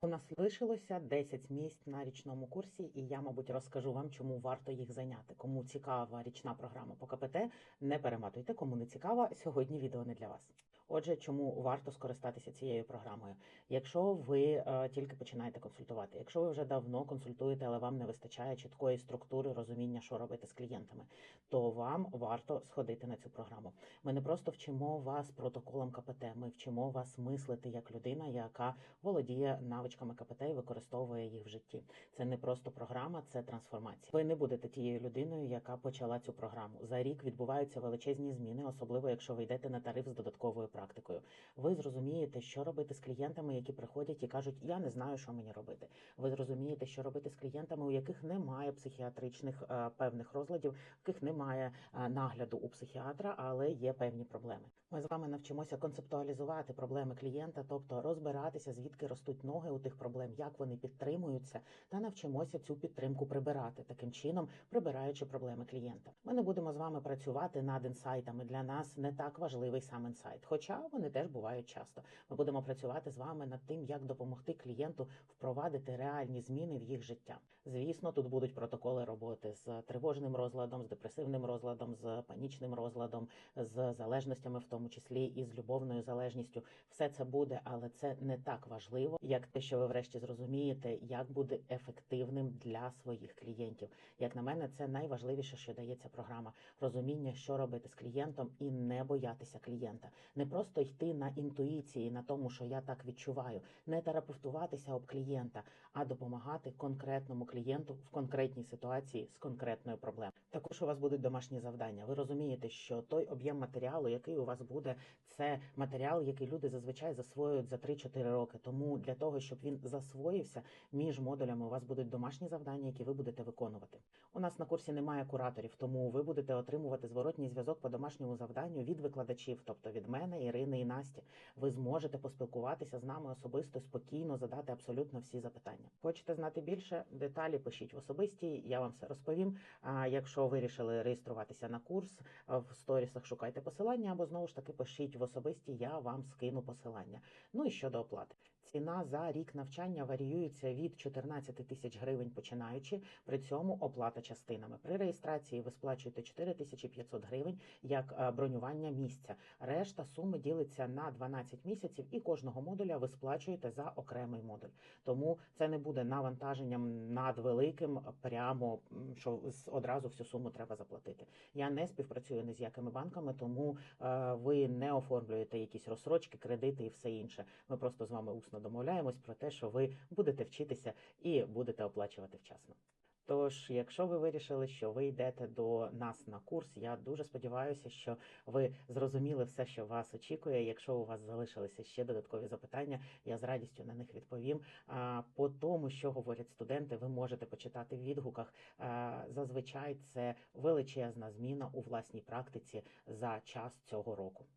У нас лишилося 10 місць на річному курсі, і я, мабуть, розкажу вам, чому варто їх зайняти. Кому цікава річна програма по КПТ, не перематуйте. Кому не цікава, сьогодні відео не для вас. Отже, чому варто скористатися цією програмою? Якщо ви е, тільки починаєте консультувати, якщо ви вже давно консультуєте, але вам не вистачає чіткої структури розуміння, що робити з клієнтами, то вам варто сходити на цю програму. Ми не просто вчимо вас протоколам КПТ, ми вчимо вас мислити як людина, яка володіє навичками КПТ і використовує їх в житті. Це не просто програма, це трансформація. Ви не будете тією людиною, яка почала цю програму. За рік відбуваються величезні зміни, особливо якщо ви йдете на тариф з додатковою практикою. Ви зрозумієте, що робити з клієнтами, які приходять і кажуть, я не знаю, що мені робити. Ви зрозумієте, що робити з клієнтами, у яких немає психіатричних е, певних розладів, у яких немає е, нагляду у психіатра, але є певні проблеми. Ми з вами навчимося концептуалізувати проблеми клієнта, тобто розбиратися, звідки ростуть ноги у тих проблем, як вони підтримуються, та навчимося цю підтримку прибирати таким чином, прибираючи проблеми клієнта. Ми не будемо з вами працювати над інсайтами. Для нас не так важливий сам інсайт, хоча вони теж бувають часто. Ми будемо працювати з вами над тим, як допомогти клієнту впровадити реальні зміни в їх життя. Звісно, тут будуть протоколи роботи з тривожним розладом, з депресивним розладом, з панічним розладом, з залежностями, в тому числі і з любовною залежністю. Все це буде, але це не так важливо, як те, що ви врешті зрозумієте, як буде ефективним для своїх клієнтів. Як на мене, це найважливіше, що дає ця програма: розуміння, що робити з клієнтом, і не боятися клієнта, не просто йти на інтуїції, на тому, що я так відчуваю, не терапевтуватися об клієнта, а допомагати конкретному клієнту в конкретній ситуації з конкретною проблемою. Також у вас будуть домашні завдання. Ви розумієте, що той об'єм матеріалу, який у вас буде, це матеріал, який люди зазвичай засвоюють за 3-4 роки. Тому для того, щоб він засвоївся між модулями, у вас будуть домашні завдання, які ви будете виконувати. У нас на курсі немає кураторів, тому ви будете отримувати зворотній зв'язок по домашньому завданню від викладачів, тобто від мене, Ірини і Насті. Ви зможете поспілкуватися з нами особисто, спокійно задати абсолютно всі запитання. Хочете знати більше? Деталі пишіть в особисті, я вам все розповім. А якщо вирішили реєструватися на курс, в сторісах шукайте посилання або знову ж таки пишіть в особисті, я вам скину посилання. Ну і щодо оплати. Ціна за рік навчання варіюється від 14 тисяч гривень починаючи. При цьому оплата частинами. При реєстрації ви сплачуєте 4500 гривень як е, бронювання місця. Решта суми ділиться на 12 місяців, і кожного модуля ви сплачуєте за окремий модуль. Тому це не буде навантаженням надвеликим, прямо що одразу всю суму треба заплатити. Я не співпрацюю ні з якими банками, тому е, ви не оформлюєте якісь розсрочки, кредити і все інше. Ми просто з вами усно домовляємось про те, що ви будете вчитися і будете оплачувати вчасно. Тож, якщо ви вирішили, що ви йдете до нас на курс, я дуже сподіваюся, що ви зрозуміли все, що вас очікує. Якщо у вас залишилися ще додаткові запитання, я з радістю на них відповім. А по тому, що говорять студенти, ви можете почитати в відгуках. Зазвичай це величезна зміна у власній практиці за час цього року.